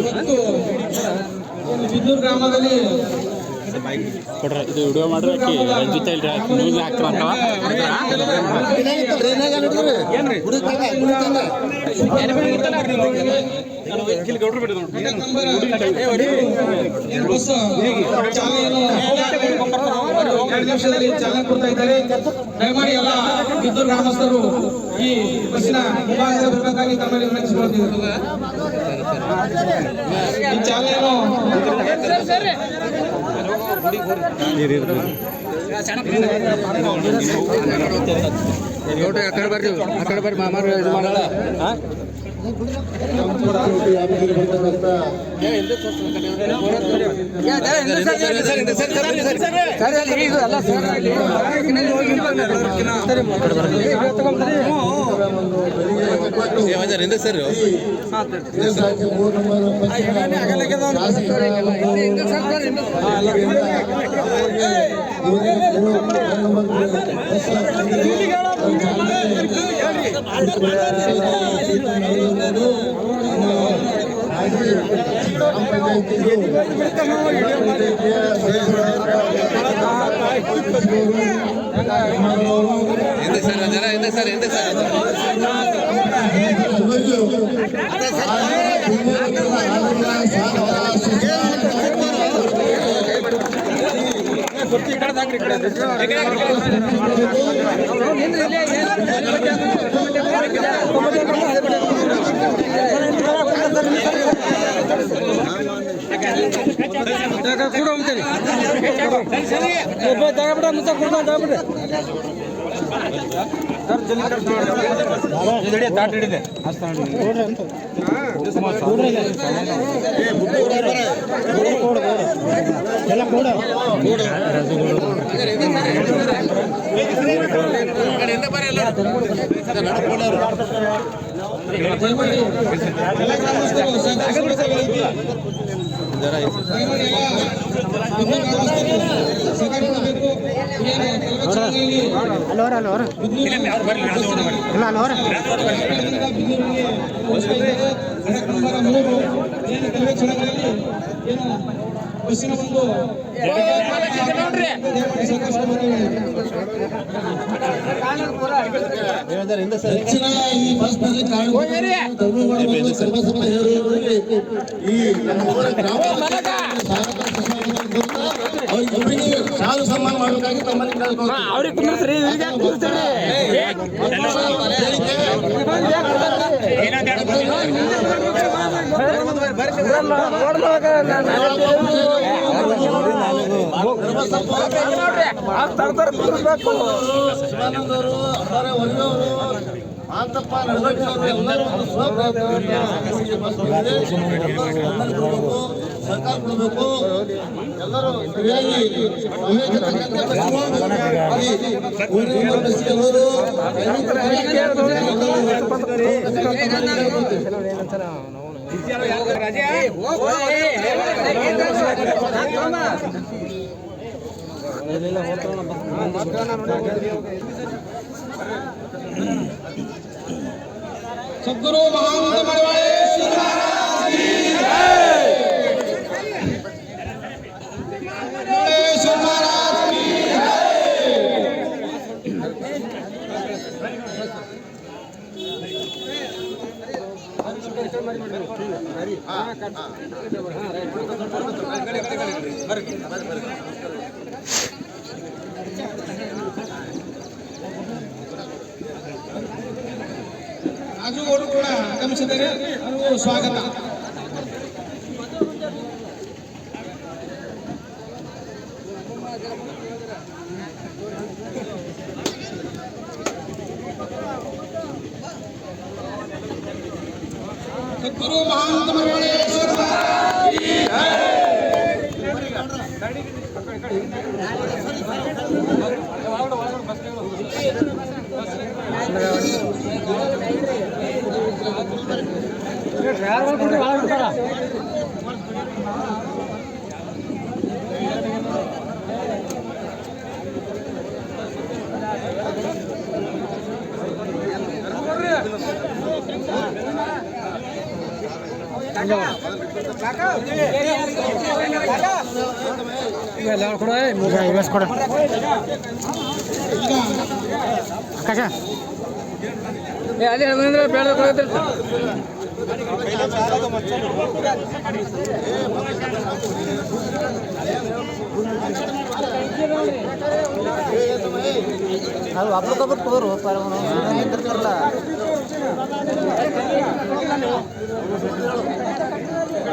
ಇವತ್ತು ಒಂದು ಬಿದ್ದೂರು ಗ್ರಾಮದಲ್ಲಿ ಕೊಡ್ರಿ. ಇದು ವಿಡಿಯೋ ಮಾಡ್ರಿ ಆಕಿ ರಂಜಿತ ಇಲ್ರಿ. ನ್ಯೂಸ್ ಏನ್ರಿ ಏನು ಏನ್ರಿ ಎರಡು ನಿಮಿಷದಲ್ಲಿ ಚಾಲನೆ ಕೊಡ್ತಾ ಇದ್ದಾರೆ ದಯಮಾಡಿ ಎಲ್ಲ ಬಿದ್ದೂರು ಗ್ರಾಮಸ್ಥರು ಈ ಬಸ್ಸಿನ ವಿಭಾಗದ ಬರಬೇಕಾಗಿ ತಮ್ಮಲ್ಲಿ ವಿನಂತಿಸಿಕೊಳ್ತಿದ್ದಾರೆ ಈ ಚಾಲನೆಯನ್ನು ನೋಡ್ರಿ ಆ ಕಡೆ ಬರ್ರಿ ಆ ಕಡೆ ಬರ್ರಿ ಮಾಮಾರು ಇದು ಮಾಡಲ್ಲ. ಹಿಂದೆ ಸರ್ ಆಗಲ್ಲ ఎందుకు సార్ జర ఎందుకు సార్ ఎందుకు సార్ సార్ ದಯಮಾಡಿ ಎಲ್ಲ ಗ್ರಾಮಸ್ಥರು ಸಹಕರಿಸಬೇಕು. ದಯಮಾಡಿ ಎಲ್ಲ ಬಿದ್ದೂರು ಗ್ರಾಮಸ್ಥರು ಸಹಕರಿಸಬೇಕು. ಏನು ಕಳೆದ ಚಾಲನೆಯಲ್ಲಿ ಬಿದ್ದೂರಿನಿಂದ ಬಿದ್ದೂರಿಗೆ ಹೋಗ್ತಾ ಇದ್ದಾರೆ. ಸಡಕ್ ನಂಬರ್ ಮೂರು ಏನು ಕೆಲವೇ ಏನು ಬಸ್ಸಿನ ಒಂದು ಹೆಚ್ಚಿನ ಈ ಬಸ್ನಲ್ಲಿ ಕಾಣುವ ಸರ್ವಸಮ ಈ ಅವರಿಗೊಬ್ಬರಿಗೆ ಸಾಲು ಸನ್ಮಾನ ಮಾಡಬೇಕಾಗಿ ತಮ್ಮಲ್ಲಿ ಕೇಳ್ಕೊಳ್ತೀನಿ. ಅವ್ರಿಗೆ ಕುಂದ್ರಸ್ರಿ ಇವ್ರಿಗೆ ಕುಂದ್ರಸ್ರಿ ಶಿವಾನಂದವರು ಅವರ ಒಳ್ಳೆಯವರು ಮಾಂತಪ್ಪ ನಡವಳಿಕೆಯವರು ಎಲ್ಲರೂ ಒಂದು ಸ್ವಪ್ರಯತ್ನವನ್ನ ನಮಗೆ ಬಸ್ ಬಂದಿದೆ. ಎಲ್ಲರೂ ಬೆಂಬಲ ಕೊಡಬೇಕು, ಸರ್ಕಾರ ಕೊಡಬೇಕು ಎಲ್ಲರೂ ಸರಿಯಾಗಿ ಸದ್ಗುರು ಮಹಾಂತ ಮಡಿವಾಳೇಶ್ವರ ಮಹಾರಾಜ್ ಕಿ ಜೈ. ಮಡಿವಾಳೇಶ್ವರ ಮಹಾರಾಜ್ ಕಿ ರಾಜುಗೌಡರು ಕೂಡ ಆಗಮಿಸಿದ್ದಾರೆ ಅವರಿಗೂ ಸ್ವಾಗತ ಸದ್ಗುರು ಮಹಾಂತ ಮಡಿವಾಳೇಶ್ವರ ಕೊಡ ಆಕಾಶ ಏ ಅಲ್ಲಿ ಅಂದ್ರೆ ಬೇಡ ಕೊಡತ್ತಿರ್ತ ಅದು ಅಬ್ರಕಬ್ರು ತೋರು ಪರಲ್ಲ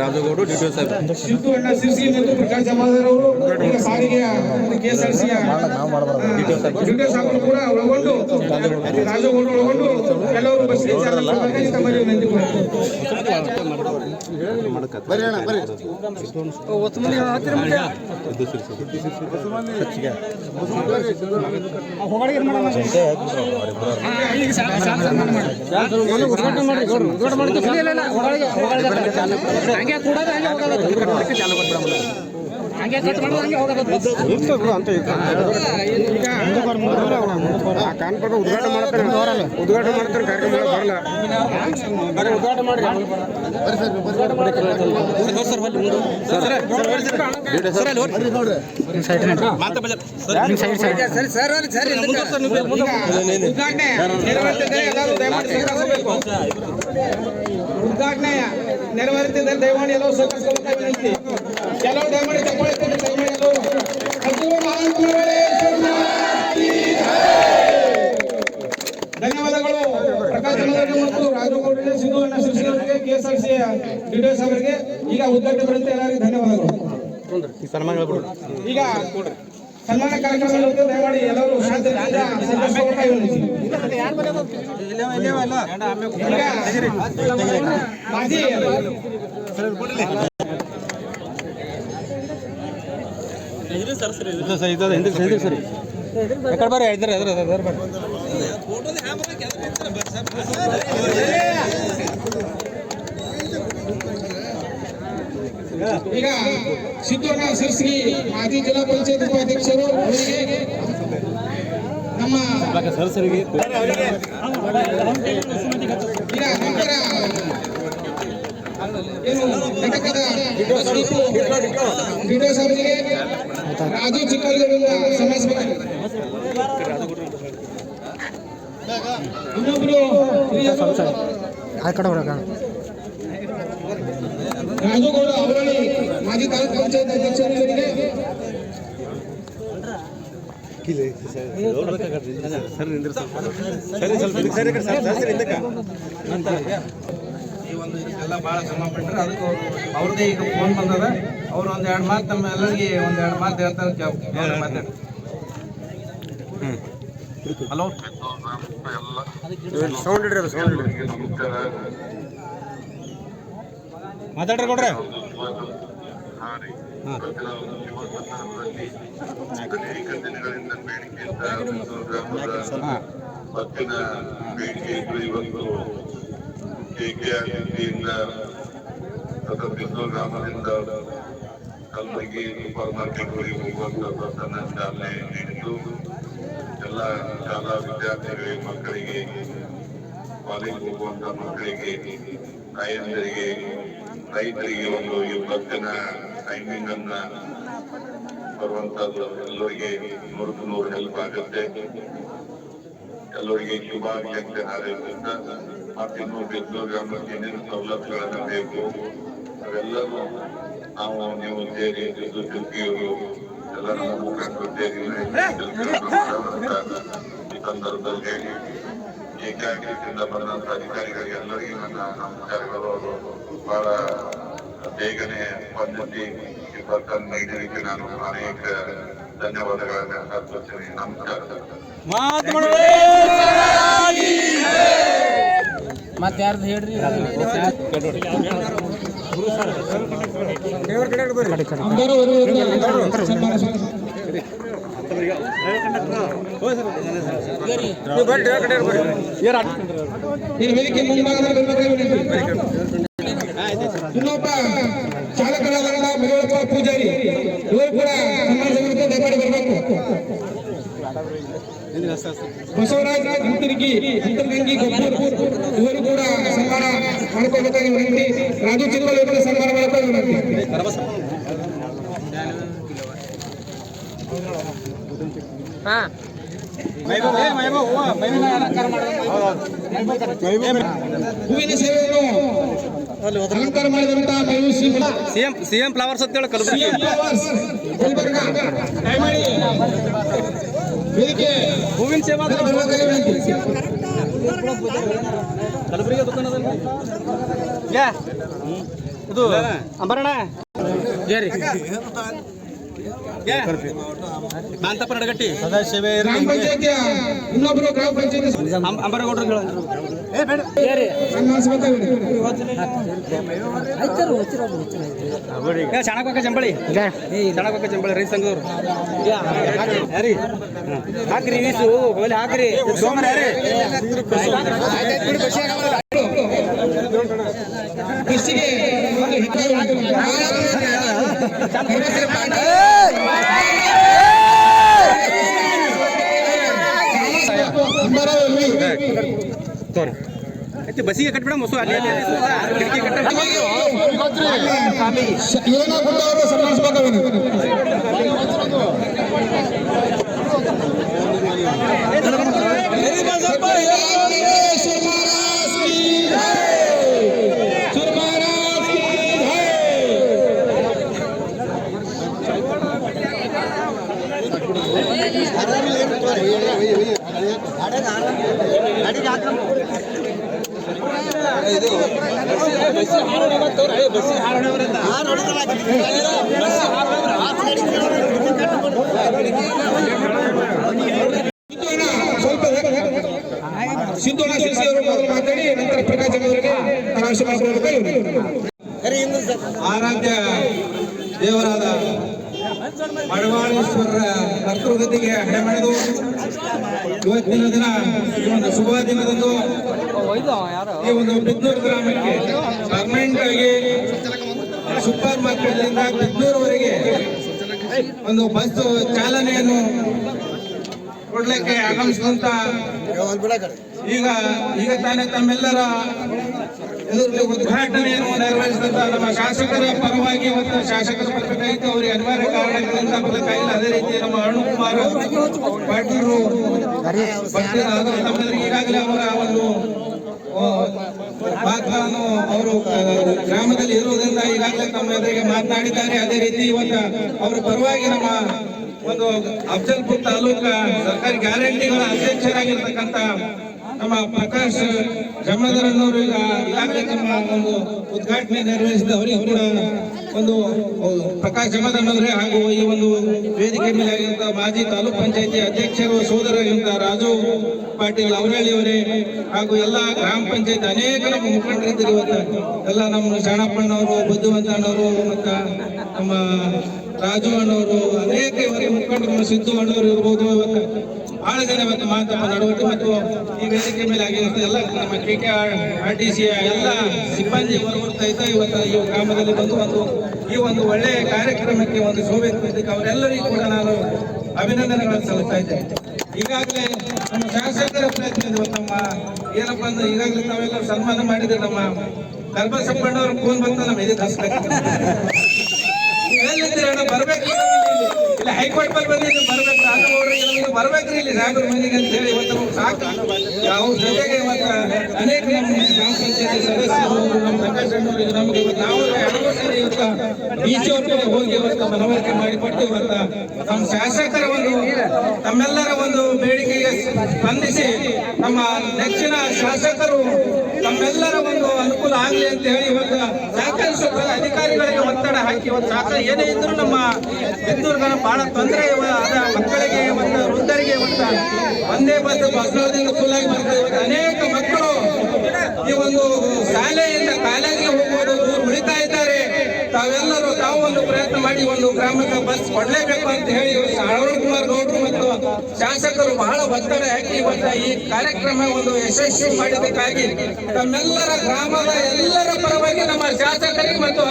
ರಾಜಗೌಡ ಡಿ ಟಿ ಸಾಹೇಬ್. ಸಿದ್ದು ಅಣ್ಣ ಸಿರ್ಸಿ ಮತ್ತು ಪ್ರಕಾಶ್ ಜಮಾದಾರವರು ಈಗ ಸಾರಿಗೆಯ ಕೆಎಸ್ಆರ್ಸಿಯ ಡ್ಯೂಟೇಸ್ ಅವರು ಕೂಡ ಒಳಗೊಂಡು ರಾಜಗೌಡ ಒಳಗೊಂಡು ಕೆಲವರು ಬಸ್ ವಿನಂತಿ ಮಾಡ್ತೀನಿ. ಬರ್ರಿ ಅಣ್ಣ ಬರ್ರಿ ಉದ್ಘಾಟನೆ ಮಾಡ್ರಿ ಗೌಡ್ರು ಉದ್ಘಾಟನೆ ಮಾಡ್ತೀವಿ ಇಲ್ಲ ಇಲ್ಲ ಒಳಗೆ ಒಳಗೆ ಹಂಗೆ ಕೂಡೋದು ಹಂಗೆ ಹೋಗೋದು ಚಾಲು ಕೊಟ್ಬಿಡಮ್ಮ ಕಾನ್ಪುರ ಉದ್ಘಾಟನೆ ಮಾಡ್ತಾರೆ. ಉದ್ಘಾಟನೆ ಮಾಡ್ತಾರೆ ಕಾರ್ಯಕ್ರಮ ಬರಲ್ಲ. ಬರೀ ಉದ್ಘಾಟನೆ. ಮಾಡಿ ಉದ್ಘಾಟನೆ ನೆರವೇರುತ್ತಿದ್ದರೆ ದಯಮಾಡಿ ಎಲ್ಲರೂ ಸಹಕರಿಸಬೇಕು ವಿನಂತಿ ಕೆಲವು ದಯಮಾಡಿ ಅವರಿಗೆ ಸಿ ಡಿಡಿಎಸ್ ಅವರಿಗೆ ಈಗ ಉದ್ಘಾಟನೆ ಬರುತ್ತೆ, ಎಲ್ಲರಿಗೂ ಧನ್ಯವಾದಗಳು ಈಗ ಸನ್ಮಾನ ಕಾರ್ಯಕ್ರಮ ಇರುತ್ತೆ. ದಯಮಾಡಿ ಎಲ್ಲರೂ ಮಾಜಿ ಬರ್ರಿ ಎದ್ರ ಎದ್ರ ಎದ್ರ ಬರ್ರಿ ಈಗ ಸಿದ್ದಣ್ಣ ಸಿರ್ಸಿ ಮಾಜಿ ಜಿಲ್ಲಾ ಪಂಚಾಯತ್ ಉಪಾಧ್ಯಕ್ಷರು ಅವರಿಗೆ ನಮ್ಮ ಈಗ ನಂತರ ಏನು ಘಟಕದ ವಿಡಿಯೋ ಅವರಿಗೆ ರಾಜು ಚಿಕ್ಕಲ್ಲಿಂದ ಸಮಾಯಿಸಬೇಕು ಇನ್ನೊಬ್ರು ಆ ಕಡೆ ಹೊರಗ ಮಾಜಿ ತಾಲೂಕು ಪಂಚಾಯತ್ ಅಧ್ಯಕ್ಷರುಗಳಿಗೆ ಈ ಒಂದು ಇದಕ್ಕೆಲ್ಲ ಭಾಳ ಶ್ರಮ ಪಟ್ಟರೆ ಅದಕ್ಕೂ ಅವ್ರದ್ದೇ ಈಗ ಫೋನ್ ಬಂದದ. ಅವ್ರು ಒಂದು ಎರಡು ಮಾತು ನಮ್ಮ ಎಲ್ಲರಿಗೆ ಒಂದು ಎರಡು ಮಾತು ಹೇಳ್ತಾರೆ ಮಾತಾಡಿ ಹಲೋ. ಸೌಂಡ್ ಇಡ್ರಿ ಅದು ಸೌಂಡ್ ಇಡ್ರಿ ಮಾತಾಡ್ರಿ ಕೊಡ್ರಿ ಅನೇಕ ದಿನಗಳಿಂದ ಬೇಡಿಕೆ ಭಕ್ತಿನ ಬೇಡಿಕೆ ಇದ್ದು ಇವತ್ತು ಕೆಕೆಆರ್ಟಿಯಿಂದ ಬಿದ್ದೂರು ಗ್ರಾಮದಿಂದ ಕಲ್ಬಗಿ ಸೂಪರ್ ಮಾರ್ಕೆಟ್ಗಳಿಗೆ ಹೋಗುವಂತ ಬಸ್ಸನ್ನ ಚಾಲನೆ ನೀಡಿದ್ದು ಎಲ್ಲ ಶಾಲಾ ವಿದ್ಯಾರ್ಥಿಗಳಿಗೆ ಮಕ್ಕಳಿಗೆ ಕಾಲೇಜ್ ಹೋಗುವಂತ ಮಕ್ಕಳಿಗೆ ತಾಯಂದಿರಿಗೆ ರೈತರಿಗೆ ಒಂದು ಈ ಬಸ್ಸಿನ ಟೈಮಿಂಗ್ ಅನ್ನ ಬರುವಂತದ್ದು ಎಲ್ಲರಿಗೆ ನೂರಕ್ಕೂ ನೂರು ಹೆಲ್ಪ್ ಆಗುತ್ತೆ. ಎಲ್ಲರಿಗೆ ಶುಭ ಆಗ್ಲಿಕ್ಕೆ ಹಾರೈಸುತ್ತಾ ಮತ್ತಿನ್ನು ಬೆಂಗಳೂರು ಗ್ರಾಮಕ್ಕೆ ಏನೇನು ಸವಲತ್ತುಗಳನ್ನ ಬೇಕು ಅವೆಲ್ಲವೂ ನಾವು ನೀವು ಸೇರಿ ತಿರುಗಿಯವರು ಎಲ್ಲ ನಮ್ಮ ಮುಖಂಡರು ಸೇರಿ ಈ ಸಂದರ್ಭದಲ್ಲಿ ಏಕಾಗ್ರತೆಯಿಂದ ಬಂದಂತ ಅಧಿಕಾರಿಗಳಿಗೆ ಎಲ್ಲರಿಗೂ ನನ್ನ ನಮಸ್ಕಾರಗಳು. ಬಹಳ ಬೇಗನೆ ಈ ಬಸ್ಸನ್ನು ನೀಡಲಿಕ್ಕೆ ನಾನು ಅನೇಕ ಧನ್ಯವಾದಗಳನ್ನು ಅರ್ಪಿಸ್ತೀನಿ. ನಮಸ್ಕಾರ ಮಾತು ಮತ್ತೆ ಯಾರ್ದು ಹೇಳ್ರಿ ಈ ವೇದಿಕೆ ಮುಂಭಾಗದಲ್ಲಿ. ಇನ್ನೊಬ್ಬ ಚಾಲಕರಾದ ಮರಿಯಪ್ಪ ಪೂಜಾರಿ ಇವರು ಕೂಡ ಸನ್ಮಾನ ಸಮಿತಿ ದಯಮಾಡಿ ಬರಬೇಕು ಬಸವರಾಜ್ ಅಂತರ್ಗಿ ಅಂತರ್ಗಂಗಿ ಗಬ್ಬೂರ್ ಇವರು ಕೂಡ ಸನ್ಮಾನ ಮಾಡ್ಕೋಬೇಕಾಗಿ ವಿನಂತಿ ರಾಜು ಚಿಂಬಲ್ ಇವರು ಕೂಡ ಸನ್ಮಾನ ಮಾಡ್ಕೊಂಡು ವಿನಂತಿ ಹೂವಿನ ಸೇವೆಯನ್ನು ಅಲಂಕಾರ ಮಾಡಿದಂತಹ ಮಯೂಸಿ ಸಿಎಂ ಸಿಎಂ ಫ್ಲವರ್ಸ್ ಅಂತ ಹೇಳಿ ಕಲಬುರಗಿ CM Flowers, ಗುಲ್ಬರ್ಗ. ದಯಮಾಡಿ ವೇದಿಕೆ ಹೂವಿನ ಸೇವಾ ಬರಬೇಕಾಗಿ ವಿನಂತಿ. ಕಲಬುರಗಿ ದುಕಾನದಲ್ಲಿ ಯಾ ಇದು ಅಂಬರಣ ಏರಿ ಮಾಂತಪ್ಪ ನಡಗಟ್ಟಿ ಸದಾಶಿವ ಗ್ರಾಮ ಪಂಚಾಯತಿಯ ಇನ್ನೊಬ್ಬರು ಗ್ರಾಮ ಪಂಚಾಯತಿ ಅಂಬರಗೌಡ್ರು ಸನ್ಮಾನಿಸಬೇಕಾಗಿ ವಿನಂತಿ. ಚಾಣಕ್ವಕ್ಕ ಜಂಬಳಿ. ಚಾಣಕ್ವಕ್ಕ ಜಂಬಳಿ ರೈತ ಸಂಘದವ್ರು. ಯಾರಿ? ಹಾಕ್ರಿ ವೀಸು ಹೋಲಿ ಹಾಕ್ರಿ. ಸೋಮರ ಯಾರಿ? ಕೃಷಿಗೆ ತೋರಿ ಆಯ್ತು ಬಸ್ಸಿಗೆ ಕಟ್ಬಿಡ ಮೊಸು ಅಲ್ಲಿ ಅಲ್ಲಿ ಅಲ್ಲಿ ಕಿಟಕಿ ಕಟ್ಟ ಏನಾಗುತ್ತ ಅವರು ಮಾತಾಡಿ ನಂತರ ಪ್ರಕಾಶ್ ಅವರಿಗೆ ಆರಾಧ್ಯ ಮಡವಾಳೇಶ್ವರರ ಕರ್ತೃಗತಿಗೆ ಮಾಡಿದು ಇವತ್ತಿನ ದಿನ ಈ ಒಂದು ಶುಭ ದಿನದಂದು ಈ ಒಂದು ಬಿದ್ದೂರು ಗ್ರಾಮಕ್ಕೆ ಪರ್ಮನೆಂಟ್ ಆಗಿ ಸೂಪರ್ ಮಾರ್ಕೆಟ್ನಿಂದ ಬಿದ್ದೂರುವರೆಗೆ ಒಂದು ಬಸ್ ಚಾಲನೆಯನ್ನು ಕೊಡ್ಲಿಕ್ಕೆ ಆಗಮಿಸಿದಂತ ಈಗ ಈಗ ತಾನೇ ತಮ್ಮೆಲ್ಲರ ಎದುರಲ್ಲಿ ಉದ್ಘಾಟನೆಯನ್ನು ನೆರವೇರಿಸಿದಂತ ನಮ್ಮ ಶಾಸಕರ ಪರವಾಗಿ ಮತ್ತು ಶಾಸಕರ ಪತ್ರಕಾಯಿತು ಅವರಿಗೆ ಅನಿವಾರ್ಯ ಕಾರಣಗಳಿಂದ ಬರಕಾಗಿಲ್ಲ ಅದೇ ರೀತಿ ನಮ್ಮ ಅರುಣಕುಮಾರ್ ತಮ್ಮೆಲ್ಲರಿಗೆ ಈಗಾಗಲೇ ಅವರ ಒಂದು ಪಾತ್ರವನ್ನು ಅವರು ಗ್ರಾಮದಲ್ಲಿ ಇರುವುದರಿಂದ ಈಗಾಗಲೇ ತಮ್ಮ ಎದುರಿಗೆ ಮಾತನಾಡಿದ್ದಾರೆ. ಅದೇ ರೀತಿ ಇವತ್ತು ಅವರ ಪರವಾಗಿ ನಮ್ಮ ಒಂದು ಅಫ್ಜಲ್ಪುರ್ ತಾಲೂಕ ಸರ್ಕಾರಿ ಗ್ಯಾರಂಟಿಗಳ ಅಧ್ಯಕ್ಷರಾಗಿರ್ತಕ್ಕಂಥ ನಮ್ಮ ಪ್ರಕಾಶ್ ಜಮದರನ್ನವರು ಈಗ ಈಗಾಗಲೇ ತಮ್ಮ ಒಂದು ಉದ್ಘಾಟನೆ ನೆರವೇರಿಸಿದ ಅವರಿಗೆ ಕೂಡ ಒಂದು ಪ್ರಕಾಶ್ ಜಮದರನ್ನವರೇ ಹಾಗೂ ಈ ಒಂದು ವೇದಿಕೆ ಮೇಲೆ ಆಗಿರುವಂತಹ ಮಾಜಿ ತಾಲೂಕ್ ಪಂಚಾಯತಿ ಅಧ್ಯಕ್ಷರು ಸೋದರರಾಗಿರುವಂತಹ ರಾಜು ಪಾಟೀಲ್ ಅವರಳ್ಳಿಯವರೇ ಹಾಗೂ ಎಲ್ಲ ಗ್ರಾಮ ಪಂಚಾಯತ್ ಅನೇಕ ನಮ್ಮ ಮುಖಂಡರಿದ್ದರು ಎಲ್ಲ ನಮ್ಮ ಶಾಣಪ್ಪಣ್ಣವರು, ಬುದ್ಧಿವಂತಣ್ಣವರು ಮತ್ತು ನಮ್ಮ ರಾಜು ಅಣ್ಣವರು, ಅನೇಕ ಇವರಿಗೆ ಮುಖಂಡರು, ಸಿದ್ದು ಅಣ್ಣವರು ಇರ್ಬೋದು ಬಹಳ ಜನ ಬಂದು ಮಾತಪ್ಪ ನಡವಳಿಕೆ ಮತ್ತು ಈ ವೇದಿಕೆ ಮೇಲೆ ಆಗಿರುತ್ತೆ ಎಲ್ಲ ನಮ್ಮ ಕೆ ಕೆ ಆರ್ ಟಿ ಸಿಯ ಎಲ್ಲ ಸಿಬ್ಬಂದಿ ಹೊರಗುತ್ತಾ ಇವತ್ತು ಈ ಗ್ರಾಮದಲ್ಲಿ ಬಂದು ಒಂದು, ಈ ಒಂದು ಒಳ್ಳೆಯ ಕಾರ್ಯಕ್ರಮಕ್ಕೆ ಒಂದು ಶೋಭೆ ತಂದಿದ್ದಕ್ಕೆ ಅವರೆಲ್ಲರಿಗೂ ಕೂಡ ನಾನು ಅಭಿನಂದನೆಗಳನ್ನು ಸಲ್ಲಿಸ್ತಾ ಇದ್ದೇನೆ. ಈಗಾಗಲೇ ನಮ್ಮ ಶಾಸಕರ ಪ್ರಯತ್ನ ಇದೆ ನಮ್ಮ ಏನಪ್ಪಾ ಅಂದ್ರೆ ಈಗಾಗಲೇ ತಾವೆಲ್ಲ ಸನ್ಮಾನ ಮಾಡಿದ್ರೆ ನಮ್ಮ ಕರ್ಬಸಪ್ಪಣ್ಣವ್ರ ಫೋನ್ ಬಂತ, ನಮ್ಮ ಎದೆ ಅಣ್ಣ, ಬರ್ಬೇಕು? ಇಲ್ಲಿ. ಹೈಕೋರ್ಟ್ ಹೈಕೋರ್ಟ್ ಬಂದ್ರೆ ಬಂದಿದ್ದು ಬರ್ಬೇಕು. ನಾನು ನೋಡ್ರಿ ನಮಗೆ ಬರ್ಬೇಕ್ರಿ ಇಲ್ಲಿ. ಸಾಗರ ಮನೆಗೆ ಅಂತ ಹೇಳಿ ಇವತ್ತು ಸಾಕು. ಅವ್ರ ಜೊತೆಗೆ ಇವತ್ತು ಅನೇಕ ಗ್ರಾಮ ಪಂಚಾಯತಿ ಸದಸ್ಯರು, ನಮ್ಮ ಅಣ್ಣವರು ನಮಗೆ ಇವತ್ತು ನಾವು ಎರಡು ವರ್ಷ ಇವತ್ತು ಬೀಚ್ ಅವ್ರ ಕಡೆ ಹೋಗಿ ಇವತ್ತು ಮನವರಿಕೆ ಮಾಡಿಕೊಟ್ಟು ಇವತ್ತು ನಮ್ಮ ಶಾಸಕರ ಒಂದು, ತಮ್ಮೆಲ್ಲರ ಒಂದು ಬೇಡಿಕೆಗೆ ಸ್ಪಂದಿಸಿ ನಮ್ಮ ನೆಚ್ಚಿನ ಶಾಸಕರು ತಮ್ಮೆಲ್ಲರ ಒಂದು ಅನುಕೂಲ ಆಗಲಿ ಅಂತ ಹೇಳಿ ಇವತ್ತು ಸಾಕಷ್ಟು ಅಧಿಕಾರಿಗಳಿಗೆ ಒತ್ತಡ ಹಾಕಿ ಒಂದು ಸಾಕ. ಏನೇ ಇದ್ರು ನಮ್ಮ ಬೆಂದೂರ್ಗನ ಬಹಳ ತೊಂದರೆ ಆದ ಮಕ್ಕಳಿಗೆ ಮತ್ತು ವೃದ್ಧರಿಗೆ ಒತ್ತ ಒಂದೇ ಬಸ್ ಬಸ್ ಆಗಿ ಬರ್ತದೆ. ಅನೇಕ ಮಕ್ಕಳು ಈ ಒಂದು ಶಾಲೆಯಿಂದ ಕಾಲೇಜಿಗೆ ಹೋಗುವುದು ದೂರ ಉಳಿತಾ ಇದ್ದಾರೆ ತಾವೆಲ್ಲರೂ ತಾವು ಒಂದು ಪ್ರಯತ್ನ ಮಾಡಿ ಒಂದು ಗ್ರಾಮಕ್ಕೆ ಬಸ್ ಕೊಡಲೇಬೇಕು ಅಂತ ಹೇಳಿ ಅರುಣ್ ಕುಮಾರ್ ಗೌಡರು ಮತ್ತು ಶಾಸಕರು ಬಹಳ ಒತ್ತಡ ಹಾಕಿ ಇವತ್ತು ಈ ಕಾರ್ಯಕ್ರಮ ಒಂದು ಯಶಸ್ವಿ ಮಾಡಿದ್ದಕ್ಕಾಗಿ ತಮ್ಮೆಲ್ಲರ ಗ್ರಾಮದ ಎಲ್ಲರ ಪರವಾಗಿ ನಮ್ಮ ಶಾಸಕರಿಗೆ ಮತ್ತು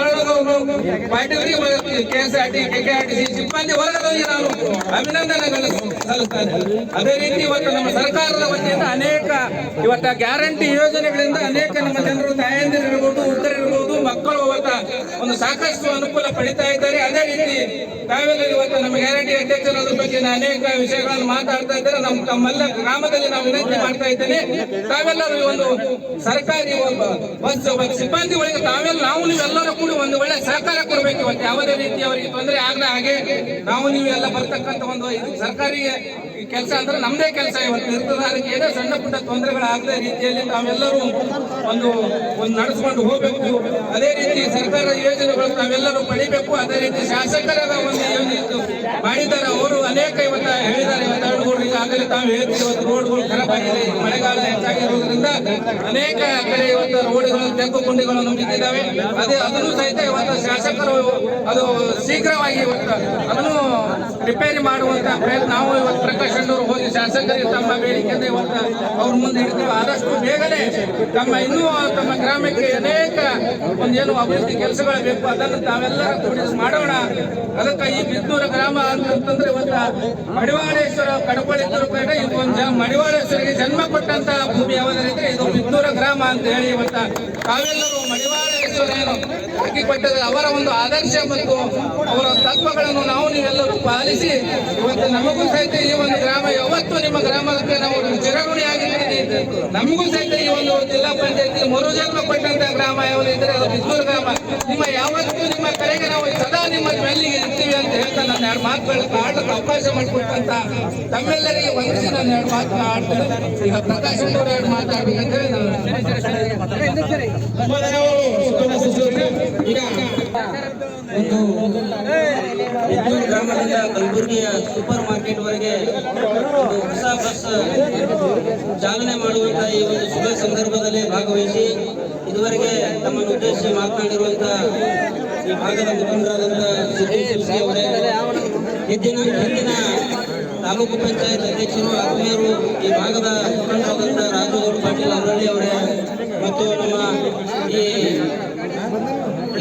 ಪಾಟೀಲ್ರಿಗೆ K S R T K R T C ಸಿಬ್ಬಂದಿ ವರ್ಗದಲ್ಲಿ ನಾನು ಅಭಿನಂದನೆಗಳನ್ನು ಸಲ್ಲಿಸ್ತೇನೆ ಅದೇ ರೀತಿ ಇವತ್ತು ನಮ್ಮ ಸರ್ಕಾರದ ವತಿಯಿಂದ ಅನೇಕ ಇವತ್ತ ಗ್ಯಾರಂಟಿ ಯೋಜನೆಗಳಿಂದ ಅನೇಕ ನಮ್ಮ ಜನರು ತಾಯಂದಿರು ಇರ್ಬೋದು ವೃದ್ಧರಿರ್ಬೋದು ಮಕ್ಕಳು ಇವತ್ತ ಒಂದು ಸಾಕಷ್ಟು ಅನುಕೂಲ ಪಡಿತಾ ಇದ್ದಾರೆ. ಅದೇ ರೀತಿ ತಾವೆಲ್ಲ ಇವತ್ತು ನಮ್ಮ ಗ್ಯಾರಂಟಿ ಅಧ್ಯಕ್ಷರ ಬಗ್ಗೆ ಅನೇಕ ವಿಷಯಗಳನ್ನು ಮಾತಾಡ್ತಾ ಇದ್ದಾರೆ ನಮ್ಮ ತಮ್ಮೆಲ್ಲ ಗ್ರಾಮದಲ್ಲಿ ನಾವು ವಿನಂತಿ ಮಾಡ್ತಾ ಇದ್ದೇನೆ. ತಾವೆಲ್ಲರೂ ಒಂದು ಸರ್ಕಾರಿ ಬಸ್ ಸಿಬ್ಬಂದಿ ಸಿಬ್ಬಂದಿಗಳಿಗೆ ತಾವೆಲ್ಲ, ನಾವು ನೀವೆಲ್ಲರೂ ಕೂಡ ಒಂದು ಒಳ್ಳೆ ಸಹಕಾರ ಕೊಡಬೇಕು ಇವತ್ತು. ಯಾವುದೇ ರೀತಿ ಅವರಿಗೆ ತೊಂದರೆ ಆಗದ ಹಾಗೆ ನಾವು ನೀವು ಎಲ್ಲ ಬರ್ತಕ್ಕಂಥ ಒಂದು ಇದು ಸರ್ಕಾರಿ ಕೆಲಸ ಅಂದ್ರೆ ನಮ್ದೇ ಕೆಲಸ ಇವತ್ತು ಇರ್ತದೆ. ಅದಕ್ಕೆ ಏನೋ ಸಣ್ಣ ಪುಟ್ಟ ತೊಂದರೆಗಳಾಗದ ರೀತಿಯಲ್ಲಿ ತಾವೆಲ್ಲರೂ ಒಂದು ಒಂದು ನಡೆಸ್ಕೊಂಡು ಹೋಗಬೇಕು. ಅದೇ ರೀತಿ ಸರ್ಕಾರ ಯೋಜನೆಗಳು ತಾವೆಲ್ಲರೂ ಪಡಿಬೇಕು. ಅದೇ ರೀತಿ ಶಾಸಕರಾದ ಒಂದು ಯೋಜನೆ ಮಾಡಿದ್ದಾರೆ. ಅವರು ಅನೇಕ ಇವತ್ತು ಹೇಳಿದ್ದಾರೆ. ಇವತ್ತು ಈಗಾಗಲೇ ತಾವು ಹೇಳ್ತೀವಿ. ಇವತ್ತು ರೋಡ್ಗಳು ಖರಾಬ್ ಆಗಿದೆ. ಮಳೆಗಾಲ ಹೆಚ್ಚಾಗಿರೋದ್ರಿಂದ ಅನೇಕ ಕಡೆ ಇವತ್ತು ರೋಡ್ಗಳು ತೆಗ್ಗು ಗುಂಡಿಗಳನ್ನು ಬಿದ್ದಿದ್ದಾವೆ ಅದೇ ಅದನ್ನು ಸಹಿತ ಇವತ್ತು ಶಾಸಕರು ಅದು ಶೀಘ್ರವಾಗಿ ಇವತ್ತು ಅದನ್ನು ರಿಪೇರಿ ಮಾಡುವಂತ ಪ್ರಯತ್ನ, ನಾವು ಇವತ್ತು ಪ್ರಕಾಶ್ ಅಣ್ಣವರು ಹೋಗಿ ಶಾಸಕರಿಗೆ ತಮ್ಮ ಬೇಡಿಕೆಯಿಂದ ಇವತ್ತು ಅವ್ರ ಮುಂದೆ ಇಡ್ತೀವಿ. ಆದಷ್ಟು ಬೇಗನೆ ತಮ್ಮ ಇನ್ನೂ ತಮ್ಮ ಗ್ರಾಮಕ್ಕೆ ಅನೇಕ ಒಂದೇನು ಅಭಿವೃದ್ಧಿ ಕೆಲಸಗಳು ಬೇಕು, ಅದನ್ನು ತಾವೆಲ್ಲರೂ ಕೂಡಿ ಮಾಡೋಣ. ಅದಕ್ಕೆ ಈ ಬಿದ್ದೂರ ಗ್ರಾಮ ಅಂತಂದ್ರೆ ಇವತ್ತು ಮಡಿವಾಳೇಶ್ವರ ಕಡಪಳಿದ್ದೂರು ಕಡೆ ಇದು ಒಂದು ಮಡಿವಾಳೇಶ್ವರಿಗೆ ಜನ್ಮ ಕೊಟ್ಟಂತಹ ಭೂಮಿ ಯಾವುದರಿಂದ ಇದು ಬಿದ್ದೂರ ಗ್ರಾಮ ಅಂತ ಹೇಳಿ ಇವತ್ತ ತಾವೆಲ್ಲರೂ ಮಡಿವಾಳೇಶ್ವರ ಏನು ಹಾಕಿಕೊಟ್ಟದ ಅವರ ಒಂದು ಆದರ್ಶ ಮತ್ತು ಅವರ ತತ್ವಗಳನ್ನು ನಾವು ನೀವೆಲ್ಲರೂ ಪಾಲಿಸಿ, ಇವತ್ತು ನಮಗೂ ಸಹಿತ ಈ ಒಂದು ಗ್ರಾಮ, ಯಾವತ್ತು ನಿಮ್ಮ ಗ್ರಾಮಕ್ಕೆ ನಾವು ಚಿರಗುಣಿ ಆಗಿರ್ತೀವಿ ನಮಗೂ ಸಹಿತ ಈ ಒಂದು ಜಿಲ್ಲಾ ಪಂಚಾಯತಿ ಮರು ಜನ್ಮ ಕೊಟ್ಟಂತ ಗ್ರಾಮ ಇದ್ರೆ ಅದು ಬಿದ್ದೂರು ಗ್ರಾಮ. ನಿಮ್ಮ ಯಾವತ್ತು ನಿಮ್ಮ ಕಡೆಗೆ ನಾವು ನಿಮ್ಮ ಬೆಳ್ಳಿಗೆ ಇರ್ತೀವಿ ಅಂತ ಹೇಳ್ತಾ ನನ್ನ ಎರಡು ಮಾತುಗಳು ಆಡಕ್ಕೆ ಅವಕಾಶ ಮಾಡಿಕೊಟ್ಟಂತ ತಮ್ಮೆಲ್ಲರಿಗೆ ವಂದಿಸಿ ನನ್ನ ಎರಡು ಮಾತು ಆಡ್ತೇನೆ. ಈಗ ಪ್ರಕಾಶ್ ಅವರು ಎರಡು ಮಾತಾಡ್ಬೇಕಂತ ಹೇಳಿ ನಾನು ಬೆಂಗಳೂರು ಗ್ರಾಮದಿಂದ ಕಲಬುರಗಿಯ ಸೂಪರ್ ಮಾರ್ಕೆಟ್ ವರೆಗೆ ಒಂದು ಹೊಸ ಬಸ್ ಚಾಲನೆ ಮಾಡುವಂತಹ ಈ ಒಂದು ಶುಭ ಸಂದರ್ಭದಲ್ಲಿ ಭಾಗವಹಿಸಿ ಇದುವರೆಗೆ ತಮ್ಮನ್ನು ಉದ್ದೇಶಿಸಿ ಮಾತನಾಡಿರುವಂತಹ ಈ ಭಾಗದ ಮುಖಂಡರಾದಂತಹ ಸಿದ್ದು ಶಿರ್ಸಿ ಅವರೇ ಹಿಂದಿನ ಹಿಂದಿನ ತಾಲೂಕು ಪಂಚಾಯತ್ ಅಧ್ಯಕ್ಷರು ಆತ್ಮೀಯರು ಈ ಭಾಗದ ಮುಖಂಡರಾದಂತಹ ರಾಜಗೌಡ ಪಾಟೀಲ್ ಅವರಳ್ಳಿ ಅವರೇ ಮತ್ತು ನಮ್ಮ ಈ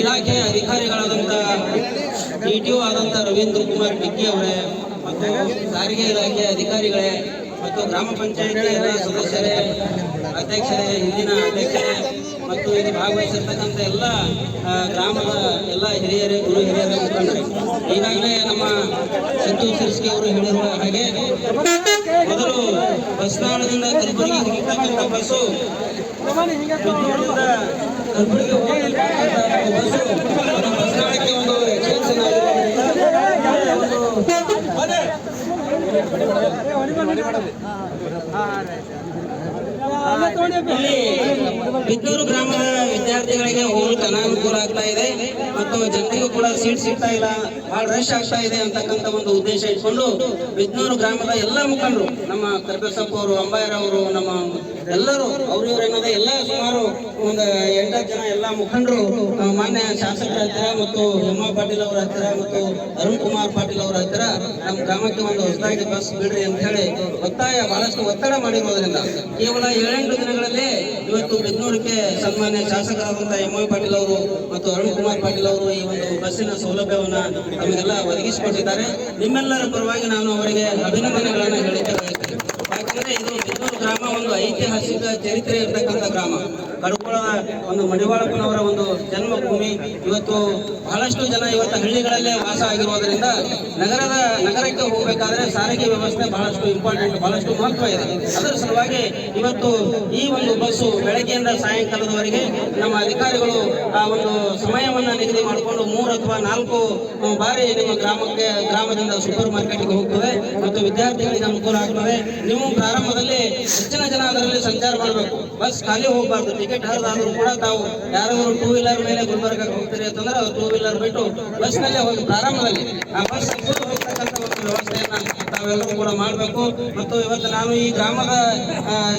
ಇಲಾಖೆಯ ಅಧಿಕಾರಿಗಳಾದಂಥ ಡಿಟಿಒ ಆದಂಥ ರವೀಂದ್ರ ಕುಮಾರ್ ಡಿಕ್ಕಿ ಅವರೇ ಮತ್ತು ಸಾರಿಗೆ ಇಲಾಖೆಯ ಅಧಿಕಾರಿಗಳೇ ಮತ್ತು ಗ್ರಾಮ ಪಂಚಾಯತಿ ಸದಸ್ಯರೇ, ಅಧ್ಯಕ್ಷರೇ ಹಿಂದಿನ ಅಧ್ಯಕ್ಷರೇ ಮತ್ತು ಇಲ್ಲಿ ಭಾಗವಹಿಸಿರ್ತಕ್ಕಂಥ ಎಲ್ಲ ಗ್ರಾಮದ ಎಲ್ಲ ಹಿರಿಯರೇ, ಗುರು ಹಿರಿಯರೇ ಮುಖಂಡರು. ಈಗಾಗಲೇ ನಮ್ಮ ಸಂತೋಷ್ ಸಿರ್ಸ್ಕಿ ಅವರು ಹೇಳಿರುವ ಹಾಗೆ ಬಸ್ನಾಳದಿಂದ ಕಲಬುರಗಿ ಹೋಗಿರ್ತಕ್ಕಂಥ ಬಸ್ಸು. ಕಲಬುರಗಿ ಹೋಗಿರ್ತಕ್ಕಂಥ ಬಸ್ಸು. ನಮ್ಮ ಬಸ್ನಾಳಕ್ಕೆ ಒಂದು ಎಕ್ಸ್ಟೆನ್ಷನ್ ಇಲ್ಲಿ ಬಿದ್ದೂರು ಗ್ರಾಮದ ವಿದ್ಯಾರ್ಥಿಗಳಿಗೆ ಹೋಗಲು ಅನಾನುಕೂಲ ಆಗ್ತಾ ಇದೆ ಮತ್ತು ಜನರಿಗೂ ಕೂಡ ಸೀಟ್ ಸಿಗ್ತಾ ಇಲ್ಲ ಬಹಳ ರಶ್ ಆಗ್ತಾ ಇದೆ ಅಂತಕ್ಕಂಥ ಒಂದು ಉದ್ದೇಶ ಇಟ್ಕೊಂಡು ಬಿದ್ನೂರು ಗ್ರಾಮದ ಎಲ್ಲ ಮುಖಂಡರು, ನಮ್ಮ ಕರ್ಬೇಸಪ್ಪ ಅವರು, ಅಂಬಾಯರ್ ಅವರು, ನಮ್ಮ ಎಲ್ಲರೂ, ಅವರು ಇವ್ರು ಏನದೆ ಎಲ್ಲ ಸುಮಾರು ಒಂದು ಎಂಟತ್ತು ಜನ ಎಲ್ಲ ಮುಖಂಡರು ಮಾನ್ಯ ಶಾಸಕರ ಹತ್ತಿರ ಮತ್ತು ಹೇಮಾ ಪಾಟೀಲ್ ಅವರ ಹತ್ತಿರ ಮತ್ತು ಅರುಣ್ ಕುಮಾರ್ ಪಾಟೀಲ್ ಅವರ ಹತ್ತಿರ ನಮ್ಮ ಗ್ರಾಮಕ್ಕೆ ಒಂದು ಹೊಸದಾಗಿ ಬಸ್ ಬಿಡ್ರಿ ಅಂತ ಹೇಳಿ ಒತ್ತಾಯ ಬಹಳಷ್ಟು ಒತ್ತಡ ಮಾಡಿರೋದ್ರಿಂದ ಕೇವಲ ಏಳೆಂಟು ದಿನಗಳಲ್ಲಿ ಇವತ್ತು ಬೆಂಗಳೂರಿಗೆ ಸನ್ಮಾನ್ಯ ಶಾಸಕರಾದಂತಹ ಎಂ ಐ ಪಾಟೀಲ್ ಅವರು ಮತ್ತು ಅರುಣ್ ಕುಮಾರ್ ಪಾಟೀಲ್ ಅವರು ಈ ಒಂದು ಬಸ್ಸಿನ ಸೌಲಭ್ಯವನ್ನ ನಮಗೆಲ್ಲ ಒದಗಿಸಿಕೊಟ್ಟಿದ್ದಾರೆ. ನಿಮ್ಮೆಲ್ಲರ ಪರವಾಗಿ ನಾನು ಅವರಿಗೆ ಅಭಿನಂದನೆಗಳನ್ನು ಬಯಸ್ತೇನೆ ಇದು ಗ್ರಾಮ ಒಂದು ಐತಿಹಾಸಿಕ ಚರಿತ್ರೆ ಇರತಕ್ಕಂಥ ಗ್ರಾಮ. ಕಡ್ಕೊಳದ ಒಂದು ಮಡಿವಾಳಪ್ಪನವರ ಒಂದು ಜನ್ಮಭೂಮಿ. ಇವತ್ತು ಬಹಳಷ್ಟು ಜನ ಇವತ್ತು ಹಳ್ಳಿಗಳಲ್ಲೇ ವಾಸ ಆಗಿರುವುದರಿಂದ ನಗರದ, ನಗರಕ್ಕೆ ಹೋಗಬೇಕಾದ್ರೆ ಸಾರಿಗೆ ವ್ಯವಸ್ಥೆ ಬಹಳಷ್ಟು ಇಂಪಾರ್ಟೆಂಟ್ ಬಹಳಷ್ಟು ಮಹತ್ವ ಇದೆ. ಅದರ ಸಲುವಾಗಿ ಇವತ್ತು ಈ ಒಂದು ಬಸ್ಸು ಬೆಳಗ್ಗೆಯಿಂದ ಸಾಯಂಕಾಲದವರೆಗೆ ನಮ್ಮ ಅಧಿಕಾರಿಗಳು ಆ ಒಂದು ಸಮಯವನ್ನು ನಿಗದಿ ಮಾಡಿಕೊಂಡು ಮೂರು ಅಥವಾ ನಾಲ್ಕು ಬಾರಿ ನಿಮ್ಮ ಗ್ರಾಮಕ್ಕೆ, ಗ್ರಾಮದಿಂದ ಸೂಪರ್ ಮಾರ್ಕೆಟ್ಗೆ ಹೋಗ್ತದೆ ಮತ್ತು ವಿದ್ಯಾರ್ಥಿಗಳಿಗೆ ಅನುಕೂಲ ಆಗ್ತದೆ ನೀವು ಪ್ರಾರಂಭದಲ್ಲಿ ಹೆಚ್ಚಿನ ಜನ ಅದರಲ್ಲಿ ಸಂಚಾರ ಮಾಡಬೇಕು. ಬಸ್ ಖಾಲಿ ಹೋಗಬಾರ್ದು ಟಿಕೆಟ್ ಹರಿದಾದ್ರೂ ಕೂಡ ತಾವು ಯಾರಾದರೂ ಟೂ ವೀಲರ್ ಮೇಲೆ ಗುಲ್ಬರ್ಗ ಹೋಗ್ತೀರಿ ಅಂತಂದ್ರೆ ಅವ್ರು ಟೂ ವೀಲರ್ ಬಿಟ್ಟು ಬಸ್ನಲ್ಲೇ ಹೋಗಿ ಪ್ರಾರಂಭದಲ್ಲಿ ಆ ಬಸ್ ಹೋಗ್ತಕ್ಕಂಥ ಒಂದು ವ್ಯವಸ್ಥೆಯನ್ನ ತಾವೆಲ್ಲರೂ ಕೂಡ ಮಾಡಬೇಕು. ಮತ್ತು ಇವತ್ತು ನಾನು ಈ ಗ್ರಾಮದ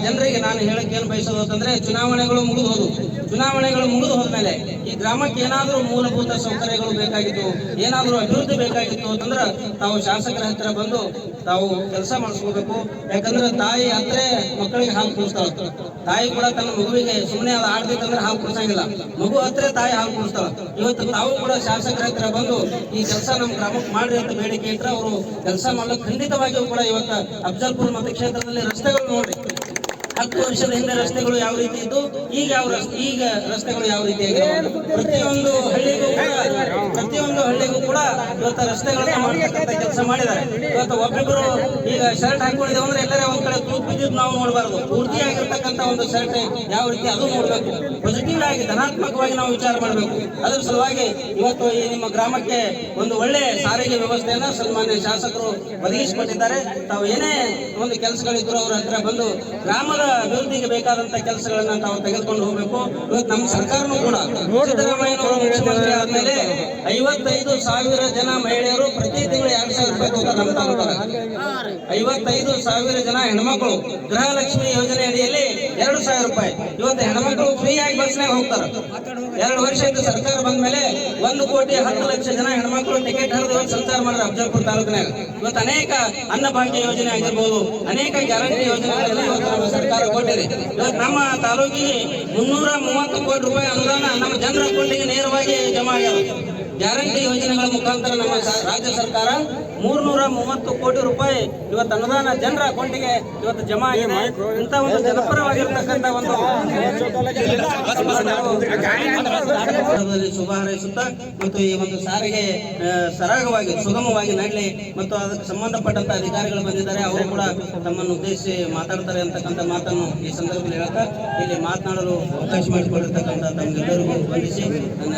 ಜನರಿಗೆ ನಾನು ಹೇಳಕ್ಕೆ ಏನು ಬಯಸೋದು ಅಂತಂದ್ರೆ ಚುನಾವಣೆಗಳು ಮುಗಿದು ಹೋದವು ಚುನಾವಣೆಗಳು ಮುಗಿದು ಹೋದ್ಮೇಲೆ ಈ ಗ್ರಾಮಕ್ಕೆ ಏನಾದರೂ ಮೂಲಭೂತ ಸೌಕರ್ಯಗಳು ಬೇಕಾಗಿತ್ತು, ಏನಾದರೂ ಅಭಿವೃದ್ಧಿ ಬೇಕಾಗಿತ್ತು ಅಂತಂದ್ರೆ ತಾವು ಶಾಸಕರ ಹತ್ರ ಬಂದು ತಾವು ಕೆಲಸ ಮಾಡಿಸ್ಕೋಬೇಕು. ಯಾಕಂದ್ರೆ ತಾಯಿ ಹತ್ರ ಮಕ್ಕಳಿಗೆ ಹಾಲು ಕುಡಿಸ್ತಾಳ. ತಾಯಿ ಕೂಡ ತನ್ನ ಮಗುವಿಗೆ ಸುಮ್ಮನೆ ಅದು ಆಡ್ಬೇಕಂದ್ರೆ ಹಾಲು ಕುಡಿಸಂಗಿಲ್ಲ. ಮಗು ಹತ್ರ ತಾಯಿ ಹಾಲು ಕುಡಿಸ್ತಾಳ. ಇವತ್ತು ತಾವು ಕೂಡ ಶಾಸಕರ ಹತ್ರ ಬಂದು ಈ ಕೆಲಸ ನಮ್ಮ ಗ್ರಾಮಕ್ಕೆ ಮಾಡ್ರಿ ಅಂತ ಬೇಡಿಕೆ ಇಟ್ಟರೆ ಅವರು ಕೆಲಸ ಮಾಡಲು ಖಂಡಿತವಾಗಿಯೂ ಕೂಡ ಇವತ್ತು ಅಫ್ಜಲ್ಪುರ ಮತಕ್ಷೇತ್ರದಲ್ಲಿ ರಸ್ತೆಗಳು ನೋಡ್ರಿ. ಹತ್ತು ವರ್ಷದ ಹಿಂದೆ ರಸ್ತೆಗಳು ಯಾವ ರೀತಿ ಇದ್ದು, ಈಗ ಯಾವ ರಸ್ತೆ ಈಗ ರಸ್ತೆಗಳು ಯಾವ ರೀತಿ ಪ್ರತಿಯೊಂದು ಹಳ್ಳಿಗೂ ಪ್ರತಿಯೊಂದು ಹಳ್ಳಿಗೂ ಕೂಡ ಇವತ್ತು ರಸ್ತೆಗಳನ್ನ ಮಾಡ್ತಕ್ಕಂಥ ಕೆಲಸ ಮಾಡಿದ್ದಾರೆ. ಇವತ್ತು ಒಬ್ಬೊಬ್ಬರು ಈಗ ಶರ್ಟ್ ಹಾಕೊಂಡಿದ್ದೇವೆ ಅಂದ್ರೆ ಎಲ್ಲರ ಒಂದ್ ಕಡೆ ತೂಕ ಬಿದ್ದಿದ್ದು ನಾವು ನೋಡಬಾರ್ದು. ಪೂರ್ತಿಯಾಗಿರ್ತಕ್ಕಂಥ ಒಂದು ಶರ್ಟ್ ಯಾವ ರೀತಿ ಅದು ನೋಡಬೇಕು. ಪಾಸಿಟಿವ್ ಆಗಿ, ಧನಾತ್ಮಕವಾಗಿ ನಾವು ವಿಚಾರ ಮಾಡಬೇಕು. ಅದ್ರ ಸಲುವಾಗಿ ಇವತ್ತು ಈ ನಿಮ್ಮ ಗ್ರಾಮಕ್ಕೆ ಒಂದು ಒಳ್ಳೆ ಸಾರಿಗೆ ವ್ಯವಸ್ಥೆಯನ್ನ ಸನ್ಮಾನ್ಯ ಶಾಸಕರು ಒದಗಿಸಿಕೊಟ್ಟಿದ್ದಾರೆ. ತಾವು ಏನೇ ಒಂದು ಕೆಲಸಗಳಿದ್ರು ಅವ್ರ ಹತ್ರ ಬಂದು ಗ್ರಾಮದ ಅಭಿವೃದ್ಧಿಗೆ ಬೇಕಾದಂತ ಕೆಲಸಗಳನ್ನ ತಾವು ತೆಗೆದುಕೊಂಡು ಹೋಗಬೇಕು. ಇವತ್ತು ನಮ್ಮ ಸರ್ಕಾರನು ಕೂಡ ಸಿದ್ದರಾಮಯ್ಯನವರು ಮುಖ್ಯಮಂತ್ರಿ ಆದ್ಮೇಲೆ ಐವತ್ತೈದು ಸಾವಿರ ಜನ ಮಹಿಳೆಯರು ಪ್ರತಿ ತಿಂಗಳು ಎರಡ್ ಸಾವಿರ ರೂಪಾಯಿ ತಗೋತಾರೆ ತಾಲೂಕಾಗ ಐವತ್ತೈದು ಸಾವಿರ ಜನ ಹೆಣ್ಮಕ್ಳು ಗೃಹಲಕ್ಷ್ಮಿ ಯೋಜನೆ ಅಡಿಯಲ್ಲಿ ಎರಡು ಸಾವಿರ ರೂಪಾಯಿ. ಇವತ್ತು ಹೆಣ್ಮಕ್ಳು ಫ್ರೀ ಆಗಿ ಬಸ್ನಾಗ ಹೋಗ್ತಾರೆ. ಎರಡು ವರ್ಷದಿಂದ ಸರ್ಕಾರ ಬಂದ ಮೇಲೆ ಒಂದು ಕೋಟಿ ಹತ್ತು ಲಕ್ಷ ಜನ ಹೆಣ್ಮಕ್ಳು ಟಿಕೆಟ್ ಇವತ್ತು ಸಂಚಾರ ಮಾಡಿದ್ರೆ ಅಫಜಲ್ಪುರ್ ತಾಲೂಕಿನಾಗ. ಇವತ್ತು ಅನೇಕ ಅನ್ನಭಾಗ್ಯ ಯೋಜನೆ ಆಗಿರ್ಬೋದು, ಅನೇಕ ಗ್ಯಾರಂಟಿ ಯೋಜನೆಗಳೆಲ್ಲ ಇವತ್ತು ನಮ್ಮ ಸರ್ಕಾರ ಕೊಟ್ಟಿದೆ ಇವತ್ತು ನಮ್ಮ ತಾಲೂಕಿಗೆ ಮುನ್ನೂರ ಮೂವತ್ತು ಕೋಟಿ ರೂಪಾಯಿ ಅನುದಾನ ನಮ್ಮ ಜನರ ಅಕೌಂಟಿಗೆ ನೇರವಾಗಿ ಜಮಾ ಆಗ್ಯಾವ ಗ್ಯಾರಂಟಿ ಯೋಜನೆಗಳ ಮುಖಾಂತರ ನಮ್ಮ ರಾಜ್ಯ ಸರ್ಕಾರ ಮೂರ್ನೂರ ಮೂವತ್ತು ಕೋಟಿ ರೂಪಾಯಿ ಇವತ್ತು ಅನುದಾನ ಜನರ ಅಕೌಂಟಿಗೆ ಇವತ್ತು ಜಮಾ ಆಗಿದೆ. ಇಂಥ ಒಂದು ಜನಪರವಾಗಿರ್ತಕ್ಕಂಥ ಒಂದು ಶುಭ ಹಾರೈಸುತ್ತಾ ಮತ್ತು ಈ ಒಂದು ಸಾರಿಗೆ ಸರಾಗವಾಗಿ ಸುಗಮವಾಗಿ ನಡಲಿ ಮತ್ತು ಅದಕ್ಕೆ ಸಂಬಂಧಪಟ್ಟಂತ ಅಧಿಕಾರಿಗಳು ಬಂದಿದ್ದಾರೆ. ಅವರು ಕೂಡ ತಮ್ಮನ್ನು ಉದ್ದೇಶಿಸಿ ಮಾತಾಡ್ತಾರೆ ಅಂತಕ್ಕಂಥ ಮಾತನ್ನು ಈ ಸಂದರ್ಭದಲ್ಲಿ ಹೇಳ್ತಾ ಇಲ್ಲಿ ಮಾತನಾಡಲು ಅವಕಾಶ ಮಾಡಿಕೊಂಡಿರ್ತಕ್ಕಂಥ ತಮ್ಮೆಲ್ಲರಿಗೂ ವಂದಿಸಿ.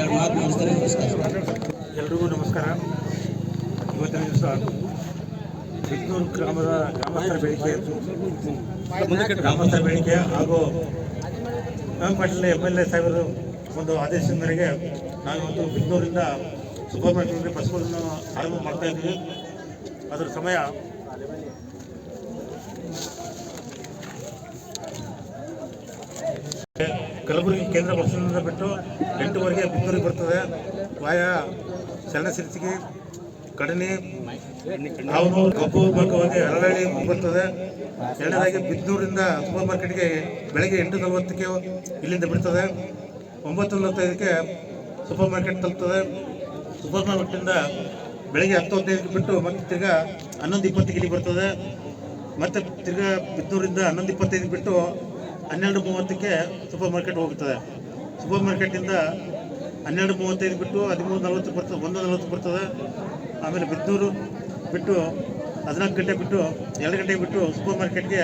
ಎರಡು ಮಾತು ಮುಗಿಸ್ತೇನೆ. ನಮಸ್ಕಾರ. ಎಲ್ರಿಗೂ ನಮಸ್ಕಾರ. ಇವತ್ತಿನ ದಿವಸ ಬಿದ್ನೂರು ಗ್ರಾಮದ ಗ್ರಾಮಸ್ಥರ ಬೇಡಿಕೆ ಗ್ರಾಮಸ್ಥರ ಬೇಡಿಕೆ ಹಾಗೂ ನಮ್ಮ ಪಾಟೀಲ್ ಎಂ ಎಲ್ ಎ ಸಾಹೇಬರು ಒಂದು ಆದೇಶದ ಮೇರೆಗೆ ನಾನು ಒಂದು ಸೂಪರ್ ಮಾರ್ಕೆಟ್ಗೆ ಬಸ್ಗಳನ್ನು ಆರಂಭ ಮಾಡ್ತಾ ಇದ್ದೀವಿ. ಅದರ ಸಮಯ ಕಲಬುರಗಿ ಕೇಂದ್ರ ಬಸ್ ನಿಲ್ದಾಣ ಬಿಟ್ಟು ಎಂಟುವರೆಗೆ ಬಿದ್ದೂರಿಗೆ ಬರ್ತದೆ. ವಾಯ ಚಲನಶಿಲ್ಸಿಗೆ ಕಡಿಮೆ. ನಾವು ಕಬ್ಬು ಮಾರ್ಗವಾಗಿ ಹರಳಹಳ್ಳಿ ಬರ್ತದೆ. ಎರಡನೇದಾಗಿ ಬಿದ್ದೂರಿಂದ ಸೂಪರ್ ಮಾರ್ಕೆಟ್ಗೆ ಬೆಳಗ್ಗೆ ಎಂಟು ನಲವತ್ತಕ್ಕೆ ಇಲ್ಲಿಂದ ಬಿಡ್ತದೆ ಒಂಬತ್ತು ನಲವತ್ತೈದಕ್ಕೆ ಸೂಪರ್ ಮಾರ್ಕೆಟ್ ತಲುಪ್ತದೆ. ಸೂಪರ್ ಮಾರ್ಕೆಟಿಂದ ಬೆಳಗ್ಗೆ ಹತ್ತು ಹದಿನೈದಕ್ಕೆ ಬಿಟ್ಟು ಮತ್ತೆ ತಿರ್ಗಾ ಹನ್ನೊಂದು ಇಪ್ಪತ್ತಕ್ಕೆ ಇಲ್ಲಿ ಬರ್ತದೆ. ಮತ್ತೆ ತಿರ್ಗಾ ಬಿದ್ದೂರಿಂದ ಹನ್ನೊಂದು ಇಪ್ಪತ್ತೈದಕ್ಕೆ ಬಿಟ್ಟು ಹನ್ನೆರಡು ಮೂವತ್ತಕ್ಕೆ ಸೂಪರ್ ಮಾರ್ಕೆಟ್ ಹೋಗುತ್ತದೆ ಸೂಪರ್ ಮಾರ್ಕೆಟಿಂದ ಹನ್ನೆರಡು ಮೂವತ್ತೈದು ಬಿಟ್ಟು ಹದಿಮೂರು ನಲ್ವತ್ತು ಬರ್ತದೆ, ಒಂದು ನಲ್ವತ್ತು ಬರ್ತದೆ. ಆಮೇಲೆ ಬಿದ್ದೂರು ಬಿಟ್ಟು ಹದಿನಾಲ್ಕು ಗಂಟೆ ಬಿಟ್ಟು ಎರಡು ಗಂಟೆ ಬಿಟ್ಟು ಸೂಪರ್ ಮಾರ್ಕೆಟ್ಗೆ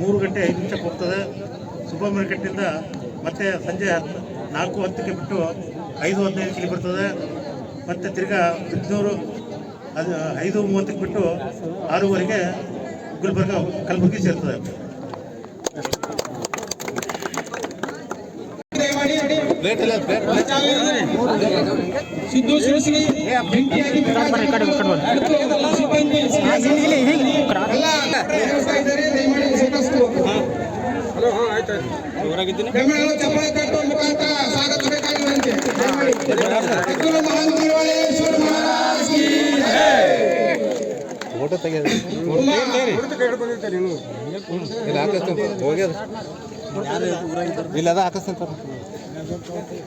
ಮೂರು ಗಂಟೆ ಐದು ನಿಮಿಷಕ್ಕೆ ಹೋಗ್ತದೆ. ಸೂಪರ್ ಮಾರ್ಕೆಟಿಂದ ಮತ್ತೆ ಸಂಜೆ ನಾಲ್ಕು ಹತ್ತಕ್ಕೆ ಬಿಟ್ಟು ಐದು ಹದಿನೈದು ಬರ್ತದೆ. ಮತ್ತು ತಿರ್ಗಾ ಬಿದ್ದೂರು ಅದು ಐದು ಮೂವತ್ತಕ್ಕೆ ಬಿಟ್ಟು ಆರೂವರೆಗೆ ಗುಲ್ಬರ್ಗ ಕಲಬುರ್ಗಿ ಸೇರ್ತದೆ. ಸಿದ್ದು ಬೆಂಕಿಯಾಗಿ ಸಿಬ್ಬಂದಿ ಚಪ್ಪಾಳೆ ಮುಖಾಂತರ ಸ್ವಾಗತಿಸಬೇಕಾಗಿರುವಂತೆ ಬೆಂಗಳೂರು ಮಹಾಂತಿರುವಳೇಶ್ವರ ಮಹಾರಾಜ್ ಕಿ ಇಲ್ಲ ಅದ ಹಾಕಿಸ್ತಂತ जब चौथे